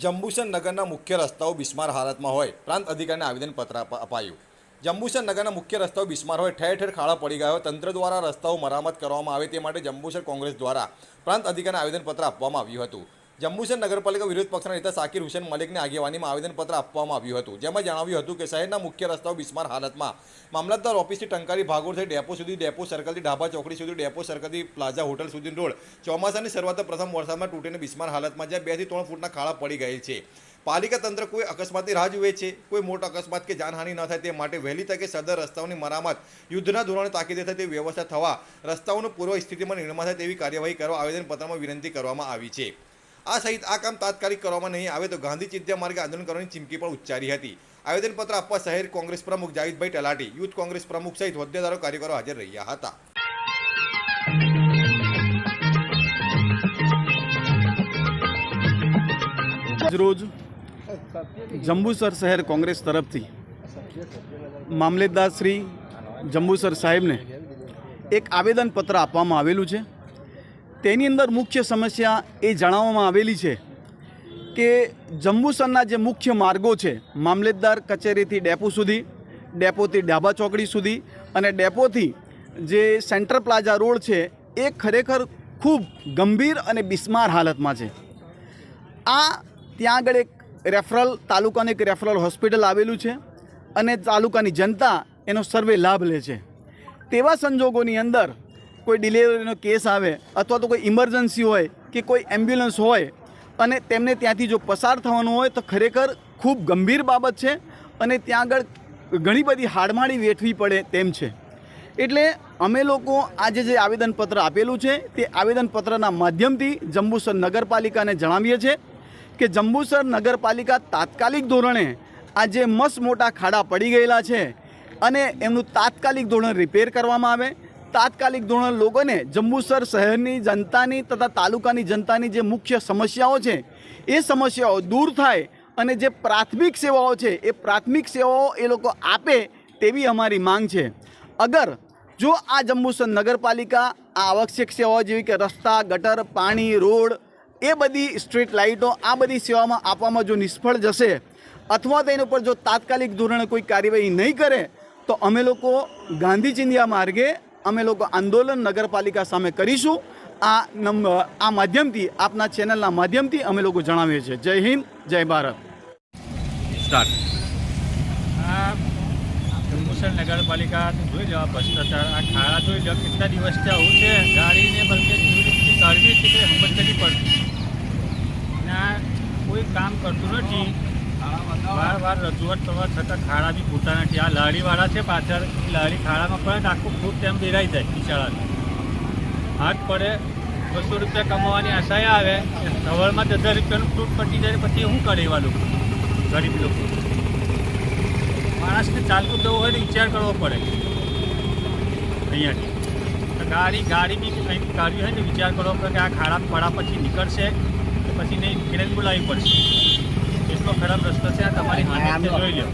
જંબુસર નગરના મુખ્ય રસ્તાઓ બિસ્માર હાલતમાં હોય, પ્રાંત અધિકારીને આવેદનપત્ર અપાયું. જંબુસર નગરના મુખ્ય રસ્તાઓ બિસ્માર હોય, ઠેર ઠેર ખાડા પડી ગયા હોય, તંત્ર દ્વારા રસ્તાઓ મરામત કરવામાં આવે તે માટે જંબુસર કોંગ્રેસ દ્વારા પ્રાંત અધિકારીને આવેદનપત્ર આપવામાં આવ્યું હતું. જંબુસર નગરપાલિકા વિરોધ પક્ષના નેતા સાકિર હુસેન મલિકની આગેવાનીમાં આવેદનપત્ર આપવામાં આવ્યું હતું. જેમાં જણાવ્યું હતું કે શહેરના મુખ્ય રસ્તાઓ બિસ્માર હાલતમાં. મામલતદાર ઓફિસથી ટંકારી ભાગોળ થઈ ડેપો સુધી, ડેપો સર્કલથી ઢાબા ચોકડી સુધી, ડેપો સર્કલથી પ્લાઝા હોટલ સુધી રોડ. ચોમાસાની શરૂઆત પ્રથમ વરસાદમાં તૂટીને બિસ્માર હાલતમાં જ્યાં બેથી ત્રણ ફૂટના ખાડા પડી ગયેલ છે. પાલિકા તંત્ર કોઈ અકસ્માતની રાહ જુએ છે? કોઈ મોટો અકસ્માત કે જાનહાનિ ન થાય તે માટે વહેલી તકે સદર રસ્તાઓની મરામત, યુદ્ધના ધોરણે તાકીદે થાય તેવી વ્યવસ્થા થવા, રસ્તાઓનું પૂર્વ સ્થિતિમાં નિર્માણ થાય તેવી કાર્યવાહી કરવા આવેદનપત્રમાં વિનંતી કરવામાં આવી છે. આ સહિત આ કામ તાત્કાલિક કરવામાં નહીં આવે તો ગાંધી ચિંત્યા માર્ગે આંદોલન કરવાની ચીમકી પણ ઉચ્ચારી હતી. આવેદનપત્ર આપવા શહેર કોંગ્રેસ પ્રમુખ જાવીદભાઈ તલાટી યુથ કોંગ્રેસ પ્રમુખ સહિત હોદ્દેદારો કાર્યકરો હાજર રહ્યા હતા. રોજ જંબુસર શહેર કોંગ્રેસ તરફથી મામલેદાર શ્રી જંબુસર સાહેબને એક આવેદનપત્ર આપવામાં આવેલું છે. તેની અંદર મુખ્ય સમસ્યા એ જણાવવામાં આવેલી છે કે જંબુસરના જે મુખ્ય માર્ગો છે મામલતદાર કચેરીથી ડેપો સુધી, ડેપોથી ડાબા ચોકડી સુધી અને ડેપોથી જે સેન્ટ્રલ પ્લાઝા રોડ છે, એ ખરેખર ખૂબ ગંભીર અને બિસ્માર હાલતમાં છે. આ ત્યાં આગળ એક રેફરલ, તાલુકાની એક રેફરલ હોસ્પિટલ આવેલું છે અને તાલુકાની જનતા એનો સર્વે લાભ લે છે. તેવા સંજોગોની અંદર કોઈ ડિલિવરીનો કેસ આવે અથવા તો કોઈ ઇમરજન્સી હોય કે કોઈ એમ્બ્યુલન્સ હોય અને તેમને ત્યાંથી જો પસાર થવાનું હોય તો ખરેખર ખૂબ ગંભીર બાબત છે અને ત્યાં આગળ ઘણી બધી હાડમાળી વેઠવી પડે તેમ છે. એટલે અમે લોકો આજે જે આવેદનપત્ર આપેલું છે તે આવેદનપત્રના માધ્યમથી જંબુસર નગરપાલિકાને જણાવીએ છીએ કે જંબુસર નગરપાલિકા તાત્કાલિક ધોરણે આ જે મસ્ત મોટા ખાડા પડી ગયેલા છે અને એમનું તાત્કાલિક ધોરણે રિપેર કરવામાં આવે તાત્કાલિક ધોરણે લોકોને જંબુસર શહેરની જનતાની તથા તાલુકાની જનતાની જે મુખ્ય સમસ્યાઓ છે, એ સમસ્યાઓ દૂર થાય અને જે પ્રાથમિક સેવાઓ છે, એ પ્રાથમિક સેવાઓ એ લોકો આપે તેવી અમારી માંગ છે. અગર જો આ જંબુસર નગરપાલિકા આ આવશ્યક સેવાઓ જેવી કે રસ્તા, ગટર, પાણી, રોડ, એ બધી સ્ટ્રીટ લાઇટો આ બધી સેવામાં આપવામાં જો નિષ્ફળ જશે અથવા તેના ઉપર જો તાત્કાલિક ધોરણે કોઈ કાર્યવાહી નહીં કરે, તો અમે લોકો ગાંધી ચિંધ્યા માર્ગે અમે લોકો આંદોલન નગરપાલિકા સામે કરીશું. આ નંબર આ માધ્યમથી આપના ચેનલના માધ્યમથી અમે લોકો જણાવીએ છીએ. જય હિન્દ જય ભારત. સ્ટાર્ટ. આ જંબુસર નગરપાલિકા જોઈ લો આ ભ્રષ્ટાચાર આ ખાડા જોઈ લો કેટલા દિવસથી આવું છે. ગાડીને બલકે કરવી છે કે હિંમત કરવી પડતી અને કોઈ કામ કરતું નથી. વાર વાર રજૂઆત કરવા છતાં ખાડા બી પૂરતા નથી. આ લારીવાળા છે પાછળ. લારી ખાડામાં પડે આખું ફૂટ તેમ બેરાઈ જાય બિચારાને હાથ પડે, બસો રૂપિયા કમાવાની આશાએ આવે. સવારમાં દસ રૂપિયાનું ફ્રૂટ પટી જાય પછી શું કરે એવા લોકો? ગરીબ લોકો. માણસને ચાલતું જવું હોય તો વિચાર કરવો પડે. અહીંયાથી. ગાડી ગાડી બી કંઈક કાઢ્યું હોય ને વિચાર કરવો પડે કે આ ખાડા પડા પછી નીકળશે પછી નહીં ક્રેન બોલાવવી પડશે. એટલો ખરાબ રસ્તો છે આ તમારી જોઈ લો.